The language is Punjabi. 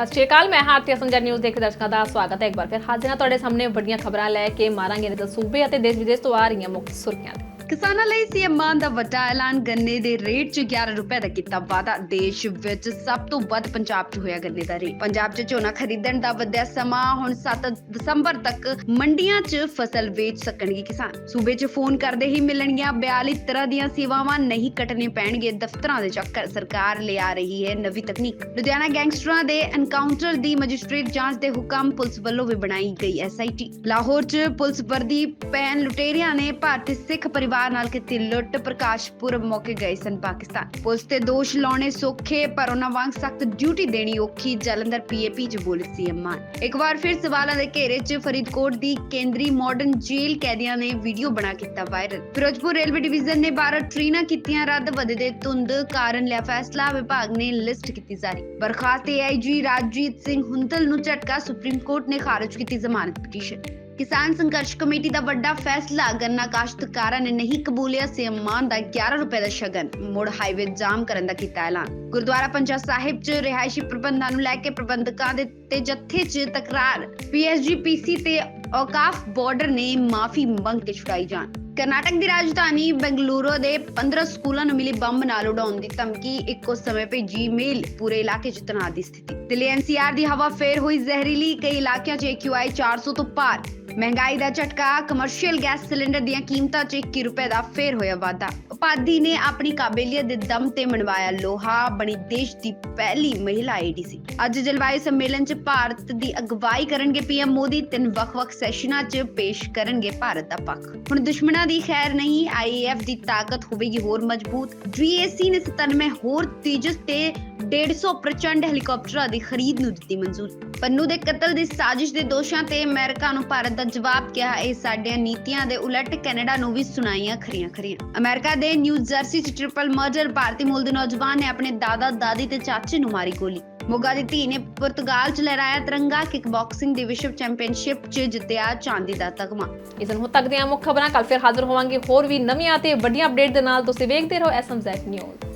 ਸਤਿ ਸ਼੍ਰੀ ਅਕਾਲ, ਮੈਂ ਹਾਰਤੀ ਸੰਜਾ ਨਿਊਜ਼ ਦੇਖ ਦਰਸ਼ਕਾਂ ਦਾ ਸਵਾਗਤ ਹੈ। ਇੱਕ ਵਾਰ ਫਿਰ ਹਾਜ਼ਰ ਹਾਂ ਤੁਹਾਡੇ ਸਾਹਮਣੇ, ਵੱਡੀਆਂ ਖਬਰਾਂ ਲੈ ਕੇ ਮਾਰਾਂਗੇ। ਨੇ ਸੂਬੇ ਅਤੇ ਦੇਸ਼ ਵਿਦੇਸ਼ ਤੋਂ ਆ ਰਹੀਆਂ ਮੁੱਖ ਸੁਰਖੀਆਂ ਕਿਸਾਨਾਂ ਲਈ ਸੀਐਮ ਮਾਨ ਦਾ ਵੱਡਾ ਐਲਾਨ। ਗੰਨੇ ਦੇ ਰੇਟ 'ਚ 11 ਰੁਪਏ ਦਾ ਕੀਤਾ ਵਾਅਦਾ। ਦੇਸ਼ ਵਿੱਚ ਸਭ ਤੋਂ ਵੱਧ ਪੰਜਾਬ 'ਚ ਹੋਇਆ ਗੰਨੇ ਦਾ ਰੇਟ। ਪੰਜਾਬ 'ਚ ਝੋਨਾ ਖਰੀਦਣ ਦਾ ਵਧਿਆ ਸਮਾਂ ਹੁਣ 7 ਦਸੰਬਰ ਤੱਕ ਮੰਡੀਆਂ 'ਚ ਫਸਲ ਵੇਚ ਸਕਣਗੇ ਕਿਸਾਨ। ਸੂਬੇ 'ਚ ਫੋਨ ਕਰਦੇ ਹੀ ਮਿਲਣਗੀਆਂ 42 ਤਰ੍ਹਾਂ ਦੀਆਂ ਸੇਵਾਵਾਂ ਨਹੀਂ ਕੱਟਣੇ ਪੈਣਗੇ ਦਫ਼ਤਰਾਂ ਦੇ ਚੱਕਰ। ਸਰਕਾਰ ਲਿਆ ਰਹੀ ਹੈ ਨਵੀਂ ਤਕਨੀਕ। ਲੁਧਿਆਣਾ ਗੈਂਗਸਟਰਾਂ ਦੇ ਐਨਕਾਊਂਟਰ ਦੀ ਮੈਜਿਸਟ੍ਰੇਟ ਜਾਂਚ ਦੇ ਹੁਕਮ ਪੁਲਿਸ ਵੱਲੋਂ ਵੀ ਬਣਾਈ ਗਈ ਐਸਆਈਟੀ। ਲਾਹੌਰ 'ਚ ਪੁਲਿਸ ਵਰਦੀ ਪਹਿਨ ਲੁਟੇਰਿਆਂ ਨੇ ਭਾਰਤੀ ਸਿੱਖ ਪਰਿਵਾਰ ਨਾਲ ਕੀਤੀ ਲੁੱਟ ਪ੍ਰਕਾਸ਼ ਪੁਰਬ ਮੌਕੇ ਗਏ ਸਨ ਪਾਕਿਸਤਾਨ। ਪੁਲਿਸ ਤੇ ਦੋਸ਼ ਲਾਉਣੇ ਸੌਖੇ, ਪਰ ਉਹਨਾਂ ਵਾਂਗ ਸਖਤ ਡਿਊਟੀ ਦੇਣੀ ਔਖੀ, ਜਲੰਧਰ ਪੀਏਪੀ 'ਚ ਬੋਲੇ ਸੀਐਮ ਮਾਨ ਇੱਕ ਵਾਰ ਫਿਰ ਸਵਾਲਾਂ ਦੇ ਘੇਰੇ 'ਚ ਫਰੀਦਕੋਟ ਦੀ ਕੇਂਦਰੀ ਮਾਡਰਨ ਜੇਲ੍ਹ ਕੈਦੀਆਂ ਨੇ ਵੀਡੀਓ ਬਣਾ ਕੀਤਾ ਵਾਇਰਲ ਫਿਰੋਜ਼ਪੁਰ ਰੇਲਵੇ ਡਿਵੀਜ਼ਨ ਨੇ 12 ਟ੍ਰੇਨਾਂ ਕੀਤੀਆਂ ਰੱਦ ਵਧਦੇ ਧੁੰਦ ਕਾਰਨ ਲਿਆ ਫੈਸਲਾ, ਵਿਭਾਗ ਨੇ ਲਿਸਟ ਕੀਤੀ ਜਾਰੀ। ਬਰਖਾਸਤ ਏਆਈਜੀ ਰਾਜਜੀਤ ਸਿੰਘ ਹੁੰਦਲ ਨੂੰ ਝਟਕਾ, ਸੁਪਰੀਮ ਕੋਰਟ ਨੇ ਖਾਰਜ ਕੀਤੀ ਜ਼ਮਾਨਤ ਪਟੀਸ਼ਨ ਕਿਸਾਨ ਸੰਘਰਸ਼ ਕਮੇਟੀ ਦਾ ਵੱਡਾ ਫੈਸਲਾ, ਗੰਨਾ ਕਾਸ਼ਤਕਾਰਾਂ ਨੇ ਨਹੀਂ ਕਬੂਲਿਆ, ਸੀਐਮ ਦਾ 11 ਰੁਪਏ ਦਾ ਸ਼ਗਨ, ਮੁੜ ਹਾਈਵੇ ਜਾਮ ਕਰਨ ਦਾ ਕੀਤਾ ਐਲਾਨ। ਗੁਰਦੁਆਰਾ ਪੰਜਾ ਸਾਹਿਬ 'ਚ ਰਿਹਾਇਸ਼ੀ ਪ੍ਰਬੰਧਾਂ ਨੂੰ ਲੈ ਕੇ ਪ੍ਰਬੰਧਕਾਂ ਦੇ ਤੇ ਜੱਥੇ 'ਚ ਤਕਰਾਰ, ਪੀਐਸਜੀਪੀਸੀ ਤੇ ਔਕਾਫ ਬਾਰਡਰ ਨੇ ਮਾਫੀ ਮੰਗ ਕੇ ਛੁਡਾਈ ਜਾਨ। ਕਰਨਾਟਕ ਦੀ ਰਾਜਧਾਨੀ ਬੈਂਗਲੁਰੂ ਦੇ 15 ਸਕੂਲਾਂ ਨੂੰ ਮਿਲੀ ਬੰਬ ਨਾਲ ਉਡਾਉਣ ਦੀ ਧਮਕੀ, ਇੱਕੋ ਸਮੇਂ ਭੇਜੀ ਮੇਲ ਪੂਰੇ ਇਲਾਕੇ 'ਚ ਤਣਾਅ ਦੀ ਸਥਿਤੀ। ਦਿੱਲੀ ਐਨਸੀਆਰ ਦੀ ਹਵਾ ਫੇਰ ਹੋਈ ਜ਼ਹਿਰੀਲੀ, ਕਈ ਇਲਾਕਿਆਂ 'ਚ AQI 400 ਤੋਂ ਪਾਰ। ਮਹਿੰਗਾਈ ਦਾ ਝਟਕਾ ਕਮਰਸ਼ੀਅਲ ਗੈਸ ਸਿਲੰਡਰ ਦੀਆਂ ਕੀਮਤਾਂ 'ਚ 21 ਰੁਪਏ ਦਾ ਫੇਰ ਹੋਇਆ ਵਾਧਾ। ਉਪਾਧੀ ਨੇ ਆਪਣੀ ਕਾਬਲੀਅਤ ਦੇ ਦਮ ਤੇ ਮਨਵਾਇਆ ਲੋਹਾ, ਬਣੀ ਦੇਸ਼ ਦੀ ਪਹਿਲੀ ਮਹਿਲਾ ਏਡੀਸੀ ਅੱਜ ਜਲਵਾਯੂ ਸੰਮੇਲਨ 'ਚ ਭਾਰਤ ਦੀ ਅਗਵਾਈ ਕਰਨਗੇ ਪੀਐਮ ਮੋਦੀ, ਤਿੰਨ ਵੱਖ-ਵੱਖ ਸੈਸ਼ਨਾਂ 'ਚ ਪੇਸ਼ ਕਰਨਗੇ ਭਾਰਤ ਦਾ ਪੱਖ। ਹੁਣ ਦੁਸ਼ਮਣਾਂ ਦੀ ਖੈਰ ਨਹੀਂ ਆਈਏਐਫ ਦੀ ਤਾਕਤ ਹੋਵੇਗੀ ਹੋਰ ਮਜ਼ਬੂਤ। ਜੀਏਸੀ ਨੇ 97 ਹੋਰ ਤੇਜਸ ਤੇ 150 ਪ੍ਰਚੰਡ ਹੈਲੀਕਾਪਟਰਾਂ ਦੀ ਖਰੀਦ ਨੂੰ ਦਿੱਤੀ ਮਨਜ਼ੂਰੀ। ਪੰਨੂ ਦੇ ਕਤਲ ਦੀ ਸਾਜ਼ਿਸ਼ ਦੇ ਦੋਸ਼ਾਂ ਤੇ ਅਮਰੀਕਾ ਨੂੰ ਭਾਰਤ ਦਾ ਜਵਾਬ ਕਿਹਾ, ਇਹ ਸਾਡੀਆਂ ਨੀਤੀਆਂ ਦੇ ਉਲਟ ਕੈਨੇਡਾ ਨੂੰ ਵੀ ਸੁਣਾਈਆਂ ਖਰੀਆਂ ਖਰੀਆਂ। ਅਮਰੀਕਾ ਦੇ ਨਿਊ ਜਰਸੀ 'ਚ ਟ੍ਰਿਪਲ ਮਰਡਰ ਭਾਰਤੀ ਮੂਲ ਦੇ ਨੌਜਵਾਨ ਨੇ ਆਪਣੇ ਦਾਦਾ, ਦਾਦੀ ਤੇ ਚਾਚੇ ਨੂੰ ਮਾਰੀ ਗੋਲੀ। ਮੋਗਾ ਦੀ ਧੀ ਨੇ ਪੁਰਤਗਾਲ 'ਚ ਲਹਿਰਾਇਆ ਤਿਰੰਗਾ, ਕਿਕਬਾਕਸਿੰਗ ਦੀ ਵਿਸ਼ਵ ਚੈਂਪੀਅਨਸ਼ਿਪ 'ਚ ਜਿੱਤਿਆ ਚਾਂਦੀ ਦਾ ਤਗਮਾ। ਇਸ ਨੂੰ ਤੱਕ ਦੀਆਂ ਮੁੱਖ ਖਬਰਾਂ ਕੱਲ ਫਿਰ ਹਾਜ਼ਰ ਹੋਵਾਂਗੇ ਹੋਰ ਵੀ ਨਵੀਆਂ ਤੇ ਵੱਡੀਆਂ ਅਪਡੇਟ ਦੇ ਨਾਲ। ਤੁਸੀਂ ਵੇਖਦੇ ਰਹੋ ਐਸਐਮਜ਼ੈਡ ਨਿਊਜ਼